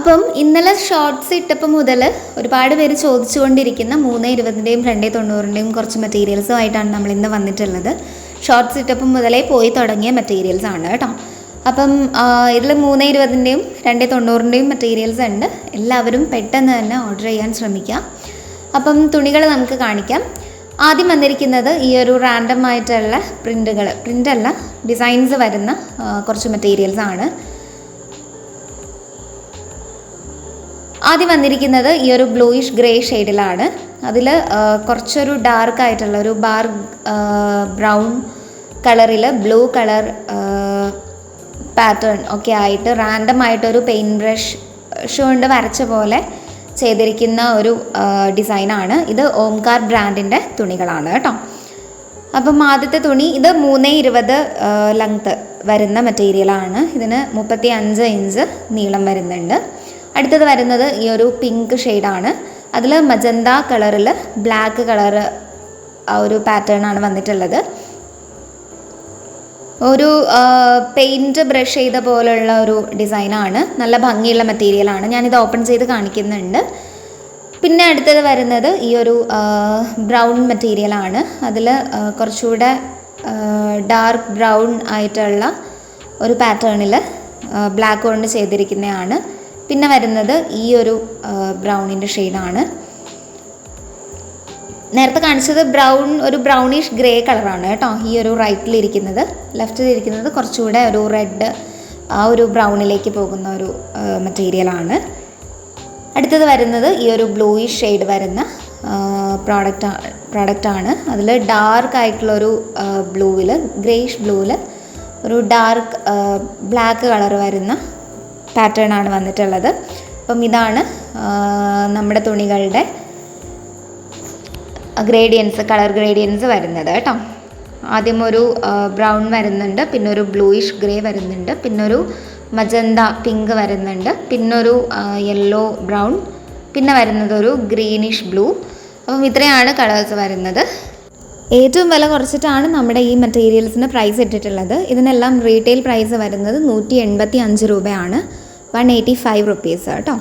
അപ്പം ഇന്നലെ ഷോർട്സ് ഇട്ടപ്പോൾ മുതൽ ഒരുപാട് പേര് ചോദിച്ചുകൊണ്ടിരിക്കുന്ന മൂന്ന് ഇരുപതിന്റെയും രണ്ട് തൊണ്ണൂറിന്റെയും കുറച്ച് മെറ്റീരിയൽസുമായിട്ടാണ് നമ്മൾ ഇന്ന് വന്നിട്ടുള്ളത്. ഷോർട്സ് ഇട്ടപ്പം മുതലേ പോയി തുടങ്ങിയ മെറ്റീരിയൽസ് ആണ് കേട്ടോ. അപ്പം ഇതിൽ മൂന്ന് ഇരുപതിന്റെയും രണ്ട് തൊണ്ണൂറിന്റെയും മെറ്റീരിയൽസ് ഉണ്ട്. എല്ലാവരും പെട്ടെന്ന് തന്നെ ഓർഡർ ചെയ്യാൻ ശ്രമിക്കുക. അപ്പം തുണികൾ നമുക്ക് കാണിക്കാം. ആദ്യം വന്നിരിക്കുന്നത് ഈ ഒരു റാൻഡം ആയിട്ടുള്ള പ്രിന്റുകൾ പ്രിന്റല്ല ഡിസൈൻസ് വരുന്ന കുറച്ച് മെറ്റീരിയൽസ് ആണ്. ആദ്യം വന്നിരിക്കുന്നത് ഈ ഒരു ബ്ലൂയിഷ് ഗ്രേ ഷെയ്ഡിലാണ് അതിൽ കുറച്ചൊരു ഡാർക്ക് ആയിട്ടുള്ള ഒരു ബാർ ബ്രൗൺ കളറിൽ ബ്ലൂ കളർ പാറ്റേൺ ഒക്കെ ആയിട്ട് റാൻഡം ആയിട്ടൊരു പെയിന്റ് ബ്രഷ് കൊണ്ട് വരച്ച പോലെ ചെയ്തിരിക്കുന്ന ഒരു ഡിസൈനാണ് ഇത് ഓംകാർ ബ്രാൻഡിന്റെ തുണികളാണ് കേട്ടോ. അപ്പം ആദ്യത്തെ തുണി ഇത് മൂന്ന് ഇരുപത് ലെങ്ത്ത് വരുന്ന മെറ്റീരിയലാണ് ഇതിന് മുപ്പത്തി അഞ്ച് ഇഞ്ച് നീളം വരുന്നുണ്ട്. അടുത്തത് വരുന്നത് ഈ ഒരു പിങ്ക് ഷെയ്ഡാണ് അതിൽ മജന്ത കളറിൽ ബ്ലാക്ക് കളറ് ആ ഒരു പാറ്റേൺ ആണ് വന്നിട്ടുള്ളത്. ഒരു പെയിന്റ് ബ്രഷ് ചെയ്ത പോലുള്ള ഒരു ഡിസൈനാണ് നല്ല ഭംഗിയുള്ള മെറ്റീരിയലാണ് ഞാനിത് ഓപ്പൺ ചെയ്ത് കാണിക്കുന്നുണ്ട്. പിന്നെ അടുത്തത് വരുന്നത് ഈ ഒരു ബ്രൗൺ മെറ്റീരിയലാണ് അതിൽ കുറച്ചുകൂടെ ഡാർക്ക് ബ്രൗൺ ആയിട്ടുള്ള ഒരു പാറ്റേണിൽ ബ്ലാക്ക് കൊണ്ട് ചെയ്തിരിക്കുന്നതാണ്. പിന്നെ വരുന്നത് ഈ ഒരു ബ്രൗണിന്റെ ഷെയ്ഡാണ് നേരത്തെ കാണിച്ചത് ബ്രൗൺ ഒരു ബ്രൗണിഷ് ഗ്രേ കളറാണ് കേട്ടോ. ഈ ഒരു റൈറ്റിലിരിക്കുന്നത് ലെഫ്റ്റിലിരിക്കുന്നത് കുറച്ചുകൂടെ ഒരു റെഡ് ആ ഒരു ബ്രൗണിലേക്ക് പോകുന്ന ഒരു മെറ്റീരിയലാണ് അടുത്തത് വരുന്നത് ഈ ഒരു ബ്ലൂയിഷ് ഷെയ്ഡ് വരുന്ന പ്രോഡക്റ്റ് പ്രോഡക്റ്റാണ് അതിൽ ഡാർക്ക് ആയിട്ടുള്ളൊരു ബ്ലൂവിൽ ഗ്രേഷ് ബ്ലൂവിൽ ഒരു ഡാർക്ക് ബ്ലാക്ക് കളർ വരുന്ന പാറ്റേൺ ആണ് വന്നിട്ടുള്ളത്. അപ്പം ഇതാണ് നമ്മുടെ തുണികളുടെ ഗ്രേഡിയൻസ് കളർ ഗ്രേഡിയൻസ് വരുന്നത് കേട്ടോ. ആദ്യം ഒരു ബ്രൗൺ വരുന്നുണ്ട് പിന്നെ ഒരു ബ്ലൂയിഷ് ഗ്രേ വരുന്നുണ്ട് പിന്നൊരു മജന്ത പിങ്ക് വരുന്നുണ്ട് പിന്നൊരു യെല്ലോ ബ്രൗൺ പിന്നെ വരുന്നത് ഒരു ഗ്രീനിഷ് ബ്ലൂ അപ്പം ഇത്രയാണ് കളേഴ്സ് വരുന്നത്. ഏറ്റവും വില കുറച്ചിട്ടാണ് നമ്മുടെ ഈ മെറ്റീരിയൽസിന് പ്രൈസ് ഇട്ടിട്ടുള്ളത്. ഇതിനെല്ലാം റീറ്റെയിൽ പ്രൈസ് വരുന്നത് നൂറ്റി എൺപത്തി അഞ്ച് രൂപയാണ്. വൺ എയ്റ്റി ഫൈവ് റുപ്പീസ് കേട്ടോ.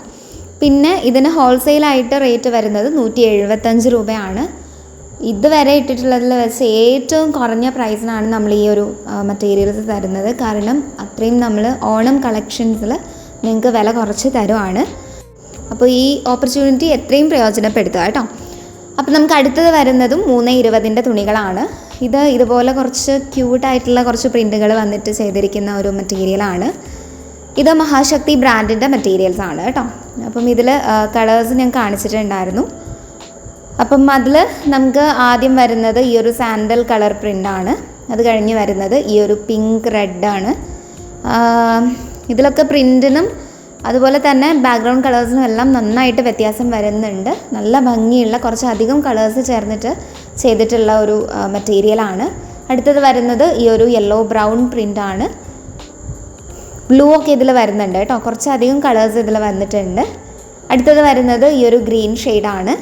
പിന്നെ ഇതിന് ഹോൾസെയിലായിട്ട് റേറ്റ് വരുന്നത് നൂറ്റി എഴുപത്തഞ്ച് രൂപയാണ്. ഇതുവരെ ഇട്ടിട്ടുള്ളതിൽ വെച്ച് ഏറ്റവും കുറഞ്ഞ പ്രൈസിനാണ് നമ്മൾ ഈ ഒരു മെറ്റീരിയൽസ് തരുന്നത്. കാരണം അത്രയും നമ്മൾ ഓണം കളക്ഷൻസിൽ നിങ്ങൾക്ക് വില കുറച്ച് തരുവാണ്. അപ്പോൾ ഈ ഓപ്പർച്യൂണിറ്റി എത്രയും പ്രയോജനപ്പെടുത്തുക കേട്ടോ. അപ്പോൾ നമുക്ക് അടുത്തത് വരുന്നതും മൂന്ന് ഇരുപതിന്റെ തുണികളാണ്. ഇത് ഇതുപോലെ കുറച്ച് ക്യൂട്ടായിട്ടുള്ള കുറച്ച് പ്രിന്റുകൾ വന്നിട്ട് ചെയ്തിരിക്കുന്ന ഒരു മെറ്റീരിയലാണ് ഇത് മഹാശക്തി ബ്രാൻഡിന്റെ മെറ്റീരിയൽസ് ആണ് കേട്ടോ. അപ്പം ഇതിൽ കളേഴ്സ് ഞാൻ കാണിച്ചിട്ടുണ്ടായിരുന്നു. അപ്പം അതിൽ നമുക്ക് ആദ്യം വരുന്നത് ഈ ഒരു സാൻഡൽ കളർ പ്രിന്റാണ് അത് കഴിഞ്ഞ് വരുന്നത് ഈ ഒരു പിങ്ക് റെഡാണ് ഇതിലൊക്കെ പ്രിന്റിനും അതുപോലെ തന്നെ ബാക്ക്ഗ്രൗണ്ട് കളേഴ്സിനും എല്ലാം നന്നായിട്ട് വ്യത്യാസം വരുന്നുണ്ട്. നല്ല ഭംഗിയുള്ള കുറച്ചധികം കളേഴ്സ് ചേർന്നിട്ട് ചെയ്തിട്ടുള്ള ഒരു മെറ്റീരിയലാണ് അടുത്തത് വരുന്നത് ഈ ഒരു യെല്ലോ ബ്രൗൺ പ്രിന്റാണ് ബ്ലൂ ഒക്കെ ഇതിൽ വരുന്നുണ്ട് കേട്ടോ. കുറച്ചധികം കളേഴ്സ് ഇതിൽ വന്നിട്ടുണ്ട്. അടുത്തത് വരുന്നത് ഈ ഒരു ഗ്രീൻ ഷെയ്ഡാണ്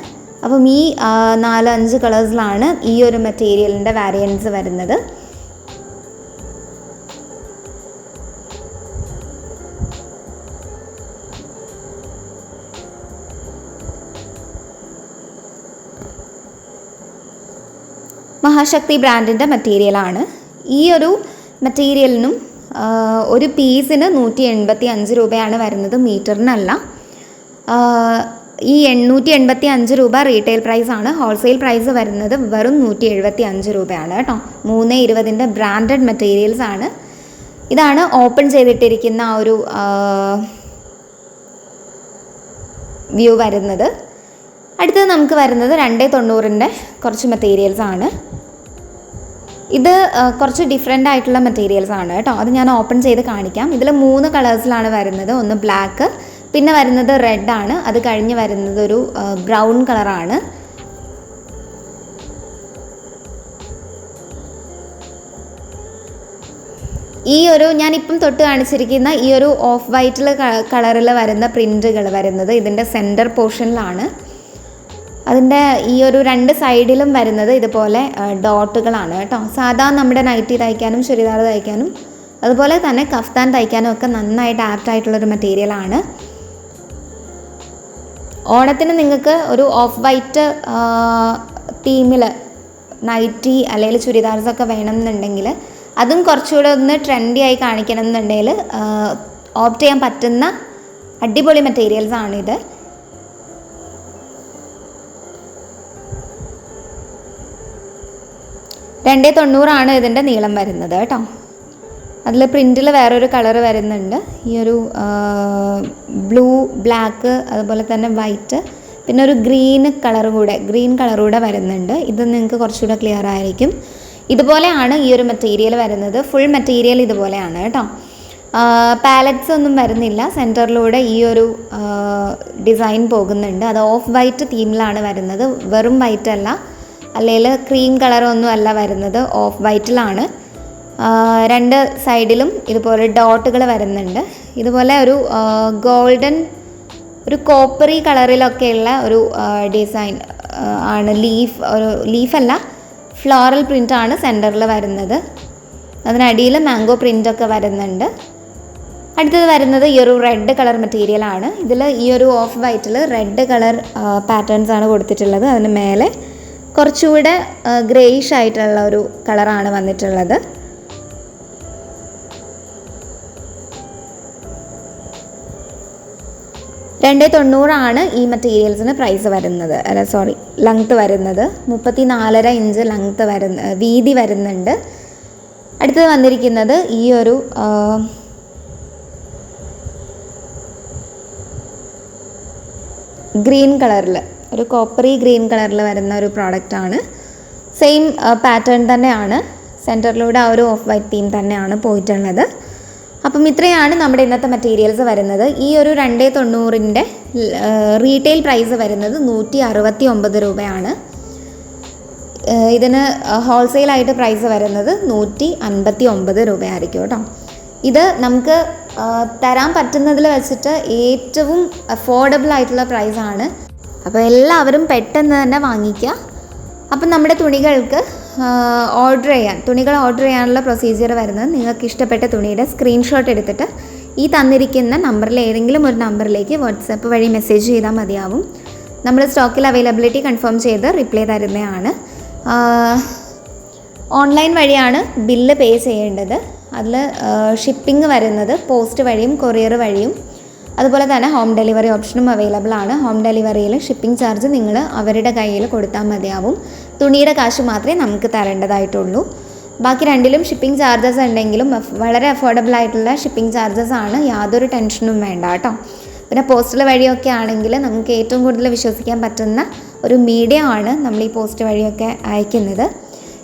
അപ്പം ഈ നാലഞ്ച് നാല് അഞ്ച് കളേഴ്സിലാണ് ഈ ഒരു മെറ്റീരിയലിന്റെ വാരിയൻസ് വരുന്നത്. മഹാശക്തി ബ്രാൻഡിന്റെ മെറ്റീരിയലാണ് ഈ ഒരു മെറ്റീരിയലിനും ഒരു പീസിന് നൂറ്റി എൺപത്തി അഞ്ച് രൂപയാണ് വരുന്നത് മീറ്ററിനല്ല. ഈ എണ്ണൂറ്റി എൺപത്തി അഞ്ച് രൂപ റീറ്റെയിൽ പ്രൈസ് ആണ്. ഹോൾസെയിൽ പ്രൈസ് വരുന്നത് വെറും നൂറ്റി എഴുപത്തി അഞ്ച് രൂപയാണ് കേട്ടോ. മൂന്ന് ഇരുപതിന്റെ ബ്രാൻഡഡ് മെറ്റീരിയൽസ് ആണ്. ഇതാണ് ഓപ്പൺ ചെയ്തിട്ടിരിക്കുന്ന ആ ഒരു വ്യൂ വരുന്നത്. അടുത്തത് നമുക്ക് വരുന്നത് രണ്ടേ തൊണ്ണൂറിന്റെ കുറച്ച് മെറ്റീരിയൽസ് ആണ്. ഇത് കുറച്ച് ഡിഫറെന്റ് ആയിട്ടുള്ള മെറ്റീരിയൽസ് ആണ് കേട്ടോ. അത് ഞാൻ ഓപ്പൺ ചെയ്ത് കാണിക്കാം. ഇതിൽ മൂന്ന് കളേഴ്സിലാണ് വരുന്നത്. ഒന്ന് ബ്ലാക്ക് പിന്നെ വരുന്നത് റെഡ് ആണ്. അത് കഴിഞ്ഞ് വരുന്നത് ഒരു ബ്രൗൺ കളറാണ് ഈ ഒരു ഞാനിപ്പം തൊട്ട് കാണിച്ചിരിക്കുന്ന ഈ ഒരു ഓഫ് വൈറ്റിൽ കളറിൽ വരുന്ന പ്രിന്റുകൾ വരുന്നത് ഇതിന്റെ സെന്റർ പോർഷനിലാണ് അതിന്റെ ഈ ഒരു രണ്ട് സൈഡിലും വരുന്നത് ഇതുപോലെ ഡോട്ടുകളാണ് കേട്ടോ. സാധാ നമ്മുടെ നൈറ്റി തയ്ക്കാനും ചുരിദാർ തയ്ക്കാനും അതുപോലെ തന്നെ കഫ്താൻ തയ്ക്കാനും ഒക്കെ നന്നായിട്ട് ആപ്റ്റ് ആയിട്ടുള്ളൊരു മെറ്റീരിയലാണ് ഓണത്തിന് നിങ്ങൾക്ക് ഒരു ഓഫ് വൈറ്റ് തീമിൽ നൈറ്റി അല്ലെങ്കിൽ ചുരിദാർസ് ഒക്കെ വേണമെന്നുണ്ടെങ്കിൽ അതും കുറച്ചുകൂടെ ഒന്ന് ട്രെൻഡി ആയി കാണിക്കണം എന്നുണ്ടെങ്കിൽ ഓപ്റ്റ് ചെയ്യാൻ പറ്റുന്ന അടിപൊളി മെറ്റീരിയൽസ് രണ്ടേ തൊണ്ണൂറാണ് ഇതിന്റെ നീളം വരുന്നത് കേട്ടോ. അതിൽ പ്രിന്റിൽ വേറൊരു കളർ വരുന്നുണ്ട്. ഈ ഒരു ബ്ലൂ ബ്ലാക്ക് അതുപോലെ തന്നെ വൈറ്റ് പിന്നെ ഒരു ഗ്രീൻ കളർ കൂടെ ഗ്രീൻ കളർ കൂടെ വരുന്നുണ്ട്. ഇത് നിങ്ങൾക്ക് കുറച്ചുകൂടെ ക്ലിയർ ആയിരിക്കും. ഇതുപോലെയാണ് ഈ ഒരു മെറ്റീരിയൽ വരുന്നത്. ഫുൾ മെറ്റീരിയൽ ഇതുപോലെയാണ് കേട്ടോ. പാലറ്റ്സ് ഒന്നും വരുന്നില്ല. സെന്ററിലൂടെ ഈ ഒരു ഡിസൈൻ പോകുന്നുണ്ട്. അത് ഓഫ് വൈറ്റ് തീമിലാണ് വരുന്നത്. വെറും വൈറ്റ് അല്ല. അല്ലെങ്കിൽ ക്രീം കളറൊന്നും അല്ല വരുന്നത്. ഓഫ് വൈറ്റിലാണ് രണ്ട് സൈഡിലും ഇതുപോലെ ഡോട്ടുകൾ വരുന്നുണ്ട്. ഇതുപോലെ ഒരു ഗോൾഡൻ ഒരു കോപ്പറി കളറിലൊക്കെയുള്ള ഒരു ഡിസൈൻ ആണ്. ലീഫ് ഒരു ലീഫല്ല ഫ്ലോറൽ പ്രിന്റാണ് സെന്ററിൽ വരുന്നത്. അതിനടിയിൽ മാംഗോ പ്രിന്റൊക്കെ വരുന്നുണ്ട്. അടുത്തത് വരുന്നത് ഈ ഒരു റെഡ് കളർ മെറ്റീരിയൽ ആണ്. ഇതിൽ ഈ ഒരു ഓഫ് വൈറ്റിൽ റെഡ് കളർ പാറ്റേൺസ് ആണ് കൊടുത്തിട്ടുള്ളത്. അതിന് മേലെ കുറച്ചുകൂടെ ഗ്രേയിഷ് ആയിട്ടുള്ള ഒരു കളറാണ് വന്നിട്ടുള്ളത്. രണ്ട് തൊണ്ണൂറാണ് ഈ മെറ്റീരിയൽസിന് പ്രൈസ് വരുന്നത്. അല്ല സോറി ലെങ്ത്ത് വരുന്നത്. മുപ്പത്തി നാലര ഇഞ്ച് ലെങ്ത്ത് വരുന്ന വീതി വരുന്നുണ്ട്. അടുത്തത് വന്നിരിക്കുന്നത് ഈ ഒരു ഗ്രീൻ കളറിൽ ഒരു കോപ്പറി ഗ്രീൻ കളറിൽ വരുന്ന ഒരു പ്രോഡക്റ്റ് ആണ്. സെയിം പാറ്റേൺ തന്നെയാണ്. സെന്ററിലൂടെ ആ ഒരു ഓഫ് വൈറ്റ് തീം തന്നെയാണ് പോയിട്ടുള്ളത്. അപ്പം ഇത്രയാണ് നമ്മുടെ ഇന്നത്തെ മെറ്റീരിയൽസ് വരുന്നത്. ഈ ഒരു രണ്ടേ തൊണ്ണൂറിന്റെ റീറ്റെയിൽ പ്രൈസ് വരുന്നത് നൂറ്റി അറുപത്തി ഒമ്പത് രൂപയാണ്. ഏഹ് ഇതിന് ഹോൾസെയിലായിട്ട് പ്രൈസ് വരുന്നത് നൂറ്റി അൻപത്തി ഒമ്പത് രൂപയായിരിക്കും കേട്ടോ. ഇത് നമുക്ക് തരാൻ പറ്റുന്നതിൽ വെച്ചിട്ട് ഏറ്റവും അഫോർഡബിൾ ആയിട്ടുള്ള പ്രൈസാണ് അപ്പോൾ എല്ലാവരും പെട്ടെന്ന് തന്നെ വാങ്ങിക്കുക. അപ്പം നമ്മുടെ തുണികൾക്ക് ഓർഡർ ചെയ്യാൻ തുണികൾ ഓർഡർ ചെയ്യാനുള്ള പ്രൊസീജിയർ വരുന്നത് നിങ്ങൾക്ക് ഇഷ്ടപ്പെട്ട തുണിയുടെ സ്ക്രീൻഷോട്ട് എടുത്തിട്ട് ഈ തന്നിരിക്കുന്ന നമ്പറിൽ ഏതെങ്കിലും ഒരു നമ്പറിലേക്ക് വാട്സപ്പ് വഴി മെസ്സേജ് ചെയ്താൽ മതിയാവും. നമ്മൾ സ്റ്റോക്കിൽ അവൈലബിലിറ്റി കൺഫേം ചെയ്ത് റിപ്ലൈ തരുന്നതാണ്. ഓൺലൈൻ വഴിയാണ് ബില്ല് പേ ചെയ്യേണ്ടത്. അതിൽ ഷിപ്പിംഗ് വരുന്നത് പോസ്റ്റ് വഴിയും കൊറിയർ വഴിയും. അതുപോലെ തന്നെ ഹോം ഡെലിവറി ഓപ്ഷനും അവൈലബിൾ ആണ്. ഹോം ഡെലിവറിയിൽ ഷിപ്പിംഗ് ചാർജ് നിങ്ങൾ അവരുടെ കയ്യിൽ കൊടുത്താൽ മതിയാവും. തുണിയുടെ കാശ് മാത്രമേ നമുക്ക് തരേണ്ടതായിട്ടുള്ളൂ. ബാക്കി രണ്ടിലും ഷിപ്പിംഗ് ചാർജസ് ഉണ്ടെങ്കിലും വളരെ അഫോർഡബിൾ ആയിട്ടുള്ള ഷിപ്പിംഗ് ചാർജസ് ആണ്. യാതൊരു ടെൻഷനും വേണ്ട കേട്ടോ. പിന്നെ പോസ്റ്റൽ വഴിയൊക്കെ ആണെങ്കിൽ നമുക്ക് ഏറ്റവും കൂടുതൽ വിശ്വസിക്കാൻ പറ്റുന്ന ഒരു മീഡിയം ആണ് നമ്മൾ ഈ പോസ്റ്റ് വഴിയൊക്കെ അയക്കുന്നത്.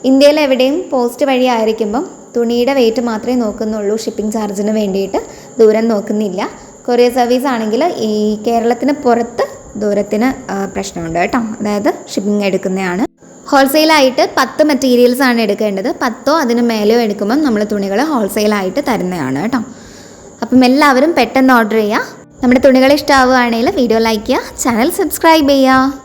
ഇന്ത്യയിൽ എവിടെയും പോസ്റ്റ് വഴി ആയിരിക്കുമ്പം തുണിയുടെ വെയിറ്റ് മാത്രമേ നോക്കുന്നുള്ളൂ ഷിപ്പിംഗ് ചാർജിന് വേണ്ടിയിട്ട്. ദൂരം നോക്കുന്നില്ല. കൊറിയർ സർവീസ് ആണെങ്കിൽ ഈ കേരളത്തിന് പുറത്ത് ദൂരത്തിന് പ്രശ്നമുണ്ട് കേട്ടോ. അതായത് ഷിപ്പിംഗ് എടുക്കുന്നതാണ്. ഹോൾസെയിലായിട്ട് പത്ത് മെറ്റീരിയൽസ് ആണ് എടുക്കേണ്ടത്. പത്തോ അതിന് മേലെയോ എടുക്കുമ്പം നമ്മൾ തുണികൾ ഹോൾസെയിലായിട്ട് തരുന്നതാണ് കേട്ടോ. അപ്പം എല്ലാവരും പെട്ടെന്ന് ഓർഡർ ചെയ്യുക. നമ്മുടെ തുണികൾ ഇഷ്ടമാവുകയാണെങ്കിൽ വീഡിയോ ലൈക്ക് ചെയ്യുക ചാനൽ സബ്സ്ക്രൈബ് ചെയ്യുക.